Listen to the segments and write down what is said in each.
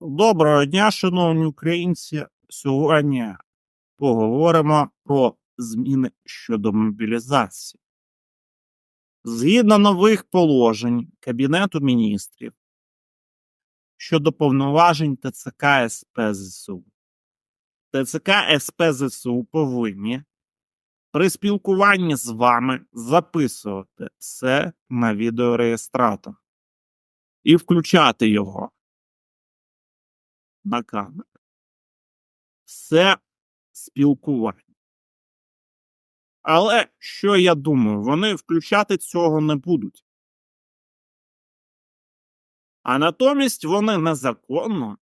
Доброго дня, шановні українці. Сьогодні поговоримо про зміни щодо мобілізації. Згідно нових положень Кабінету міністрів щодо повноважень ТЦК СП ЗСУ. ТЦК СП ЗСУ повинні при спілкуванні з вами записувати все на відеореєстратор і включати його на камеру. Все спілкування. Але що я думаю, вони включати цього не будуть. А натомість вони незаконно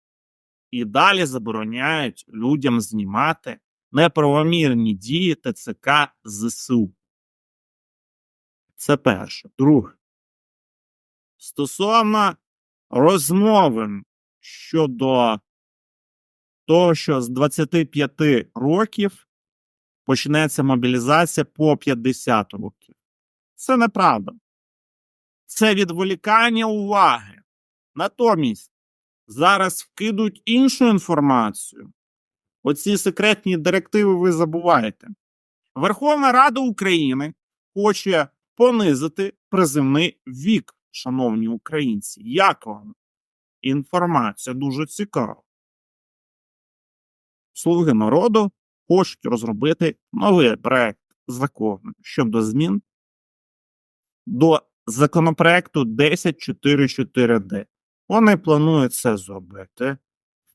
і далі забороняють людям знімати неправомірні дії ТЦК ЗСУ. Це перше. Друге. Стосовно розмови щодо того, що з 25 років почнеться мобілізація по 50 років. Це неправда. Це відволікання уваги. Натомість зараз вкидуть іншу інформацію. Оці секретні директиви ви забуваєте. Верховна Рада України хоче понизити призивний вік, шановні українці. Як вам? Інформація дуже цікава. Слуги народу хочуть розробити новий проект закону щодо змін до законопроекту 1044D. Вони планують це зробити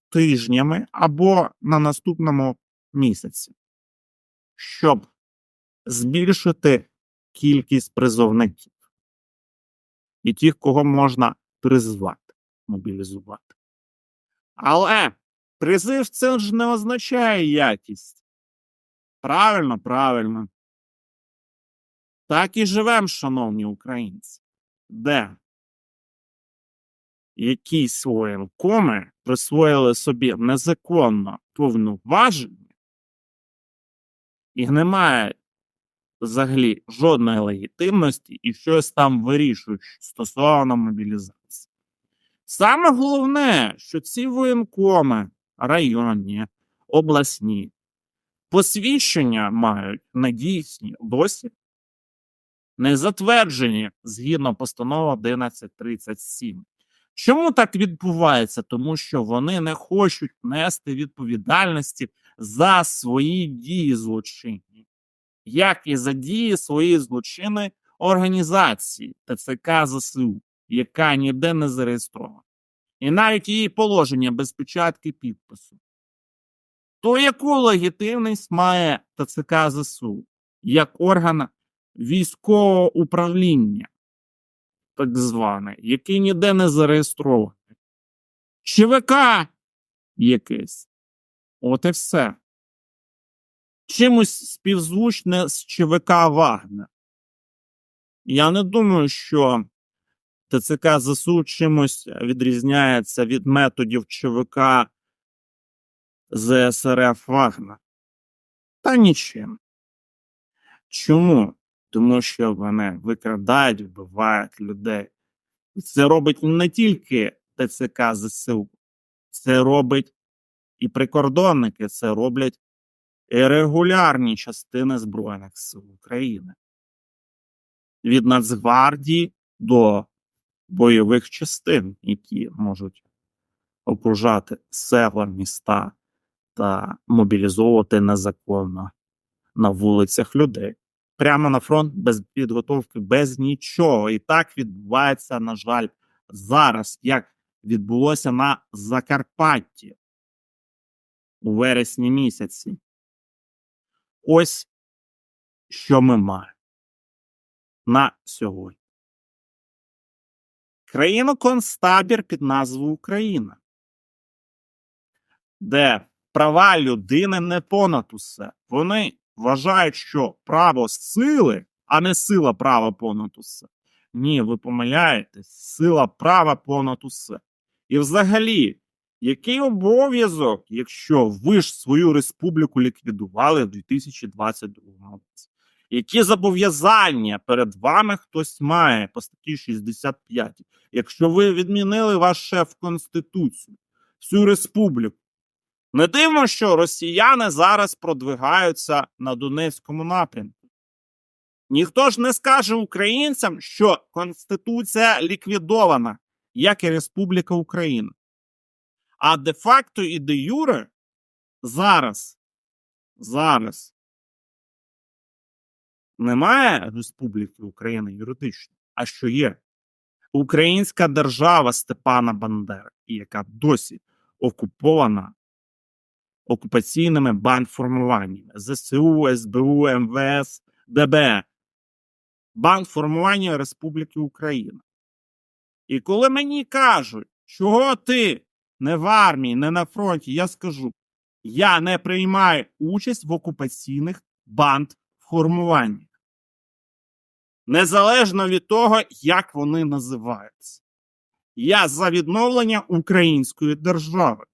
тижнями або на наступному місяці, щоб збільшити кількість призовників і тих, кого можна призвати, мобілізувати. Але призив це ж не означає якість. Правильно, правильно. Так і живемо, шановні українці, де якісь воєнкоми присвоїли собі незаконно повноваження, і немає взагалі жодної легітимності і щось там вирішують стосовно мобілізації. Саме головне, що ці воєнкоми районні, обласні посвідчення мають надійсні досі, не затверджені згідно постанови 1137. Чому так відбувається? Тому що вони не хочуть нести відповідальності за свої дії злочинні, як і за дії своєї злочинної організації ТЦК ЗСУ, яка ніде не зареєстрована. І навіть її положення без печатки підпису. То яку легітимність має ТЦК ЗСУ як орган військового управління, так зване, який ніде не зареєстрований? ЧВК якесь. От і все. Чимось співзвучне з ЧВК Вагнер. Я не думаю, що ТЦК ЗСУ чимось відрізняється від методів ЧВК ЗСРФ Вагнер. Та нічим. Чому? Тому що вони викрадають, вбивають людей. Це робить не тільки ТЦК ЗСУ, це робить і прикордонники, це роблять і регулярні частини Збройних сил України. Від Нацгвардії до бойових частин, які можуть окружати села, міста та мобілізовувати незаконно на вулицях людей. Прямо на фронт без підготовки, без нічого. І так відбувається, на жаль, зараз, як відбулося на Закарпатті у вересні місяці. Ось що ми маємо на сьогодні. Країну концтабір під назвою Україна, де права людини не понад усе. Вони вважають, що право сили, а не сила права понад усе. Ні, ви помиляєтесь, сила права понад усе. І взагалі, який обов'язок, якщо ви ж свою республіку ліквідували в 2022 році? Які зобов'язання перед вами хтось має по статті 65, якщо ви відмінили ваш шеф Конституцію? всю республіку. Не дивно, що росіяни зараз продвигаються на Донецькому напрямку. Ніхто ж не скаже українцям, що Конституція ліквідована, як і Республіка Україна. А де-факто і де юре зараз, зараз немає Республіки Україна юридично, а що є? Українська держава Степана Бандери, яка досі окупована окупаційними бандформуваннями ЗСУ, СБУ, МВС, ДБ. Бандформування Республіки Україна. І коли мені кажуть, чого ти не в армії, не на фронті, я скажу: я не приймаю участь в окупаційних бандформуваннях. Незалежно від того, як вони називаються. Я за відновлення української держави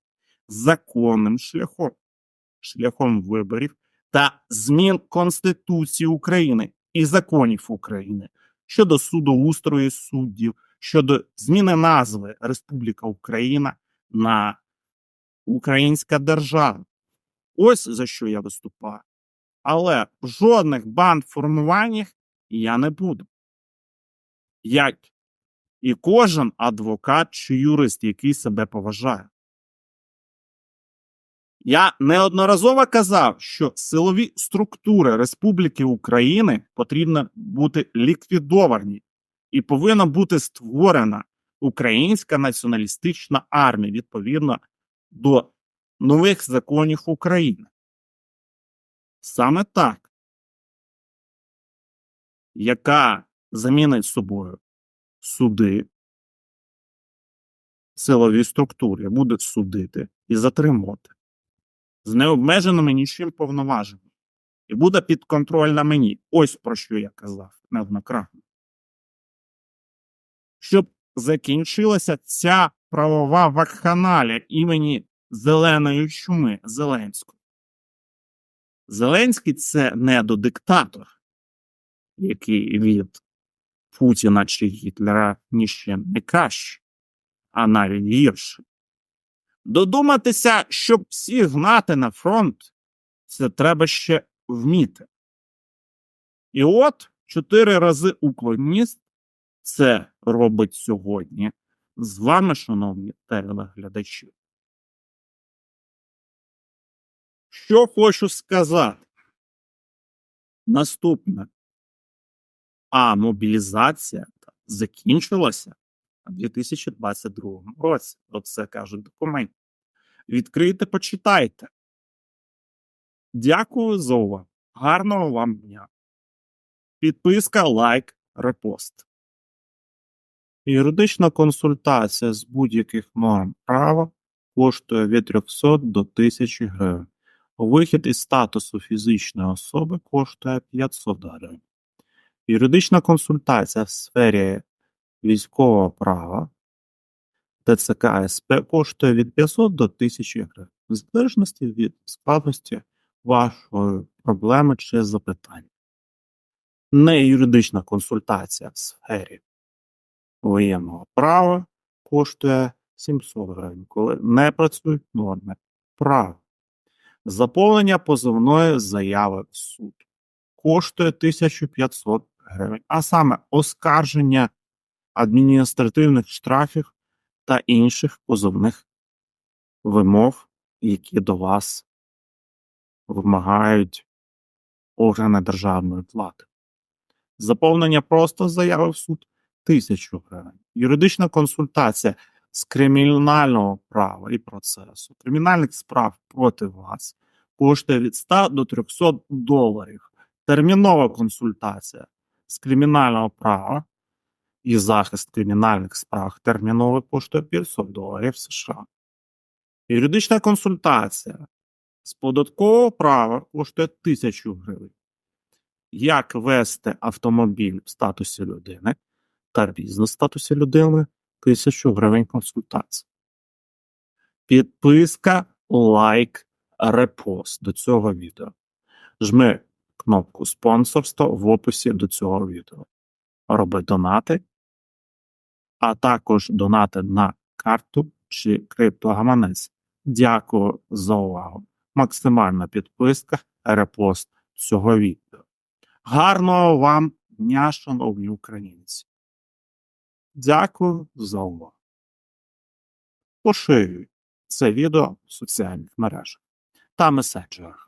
законним шляхом, шляхом виборів та змін Конституції України і законів України щодо судоустрою суддів, щодо зміни назви Республіка Україна на Українська держава. Ось за що я виступаю. Але в жодних бандформуваннях я не буду. Як і кожен адвокат чи юрист, який себе поважає. Я неодноразово казав, що силові структури Республіки України потрібно бути ліквідовані і повинна бути створена Українська націоналістична армія відповідно до нових законів України. Саме так, яка замінить собою суди, силові структури, буде судити і затримувати з необмеженими нічим повноваженнями. І буде підконтрольна мені. Ось про що я казав неоднократно. Щоб закінчилася ця правова вакханалія імені Зеленої чуми Зеленського. Зеленський це недодиктатор, який від Путіна чи Гітлера ніщо не краще, а навіть гірше. Додуматися, щоб всіх гнати на фронт, це треба ще вміти. І от чотири рази уклоніст це робить сьогодні з вами, шановні телеглядачі. Що хочу сказати? Наступне. А мобілізація закінчилася у 2022 році. Про це кажуть документи. Відкрийте, почитайте. Дякую за увагу. Гарного вам дня. Підписка, лайк, репост. Юридична консультація з будь-яких норм права коштує від 300 до 1000 гривень. Вихід із статусу фізичної особи коштує 500 гривень. Юридична консультація в сфері військового права ТЦК СП коштує від 500 до 1000 гривень, в залежності від складності вашої проблеми чи запитання. Не юридична консультація в сфері воєнного права коштує 700 гривень, коли не працюють норми права. Заповнення позовної заяви в суд коштує 1500 гривень, а саме оскарження адміністративних штрафів та інших позовних вимог, які до вас вимагають органи державної влади. Заповнення просто заяви в суд 1000 гривень. Юридична консультація з кримінального права і процесу, кримінальних справ проти вас коштує від 100 до 300 доларів. Термінова консультація з кримінального права і захист кримінальних справ терміново коштує 500 доларів США. Юридична консультація з податкового права коштує 1000 гривень. Як вести автомобіль в статусі людини та бізнес в статусі людини 1000 гривень консультація. Підписка, лайк, репост до цього відео. Жми кнопку спонсорство в описі до цього відео. Роби донати, а також донати на карту чи криптогаманець. Дякую за увагу. Максимальна підписка, репост цього відео. Гарного вам дня, шановні українці. Дякую за увагу. Поширюй це відео в соціальних мережах та меседжерах.